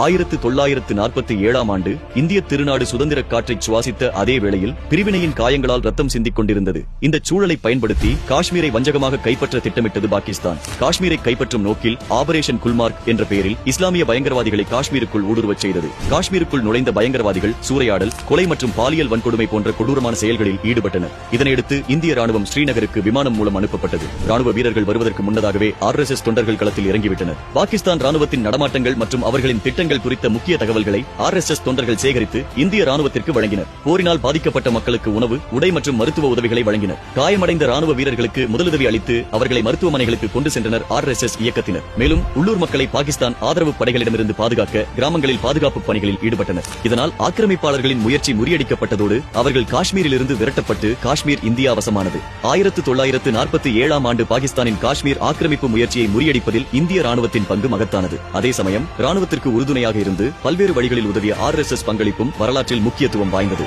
ஆயிரத்து தொள்ளாயிரத்து நாற்பத்தி ஏழாம் ஆண்டு இந்திய திருநாடு சுதந்திர காற்றை சுவாசித்த அதே வேளையில் பிரிவினையின் காயங்களால் ரத்தம் சிந்திக் கொண்டிருந்தது. இந்த சூழலை பயன்படுத்தி காஷ்மீரை வஞ்சகமாக கைப்பற்ற திட்டமிட்டது பாகிஸ்தான். காஷ்மீரை கைப்பற்றும் நோக்கில் ஆபரேஷன் குல்மார்க் என்ற பெயரில் இஸ்லாமிய பயங்கரவாதிகளை காஷ்மீருக்குள் ஊடுருவச் செய்தது. காஷ்மீருக்குள் நுழைந்த பயங்கரவாதிகள் சூறையாடல் கொலை மற்றும் பாலியல் வன்கொடுமை போன்ற கொடூரமான செயல்களில் ஈடுபட்டனர். இதனையடுத்து இந்திய ராணுவம் ஸ்ரீநகருக்கு விமானம் மூலம் அனுப்பப்பட்டது. ராணுவ வீரர்கள் வருவதற்கு முன்னதாகவே ஆர் எஸ் எஸ் தொண்டர்கள் களத்தில் இறங்கிவிட்டனர். பாகிஸ்தான் ராணுவத்தின் நடமாட்டங்கள் மற்றும் அவர்களின் திட்ட திட்டங்கள் குறித்த முக்கிய தகவல்களை ஆர் எஸ் எஸ் தொண்டர்கள் சேகரித்து இந்திய ராணுவத்திற்கு வழங்கினர். போரினால் பாதிக்கப்பட்ட மக்களுக்கு உணவு உடை மற்றும் மருத்துவ உதவிகளை வழங்கினர். காயமடைந்த ராணுவ வீரர்களுக்கு முதலுதவி அளித்து அவர்களை மருத்துவமனைகளுக்கு கொண்டு சென்றனர் ஆர் எஸ் எஸ் இயக்கத்தினர். மேலும் உள்ளூர் மக்களை பாகிஸ்தான் ஆதரவு படைகளிடமிருந்து பாதுகாக்க கிராமங்களில் பாதுகாப்பு பணிகளில் ஈடுபட்டனர். இதனால் ஆக்கிரமிப்பாளர்களின் முயற்சி முறியடிக்கப்பட்டதோடு அவர்கள் காஷ்மீரிலிருந்து விரட்டப்பட்டு காஷ்மீர் இந்தியா வசமானது. ஆயிரத்து தொள்ளாயிரத்து நாற்பத்தி ஏழாம் ஆண்டு பாகிஸ்தானின் காஷ்மீர் ஆக்கிரமிப்பு முயற்சியை முறியடிப்பதில் இந்திய ராணுவத்தின் பங்கு மகத்தானது. அதே சமயம் ராணுவத்திற்கு உறுதுணையாக இருந்து பல்வேறு வழிகளில் உதவிய ஆர் எஸ் எஸ் பங்களிப்பும் வரலாற்றில் முக்கியத்துவம் வாய்ந்தது.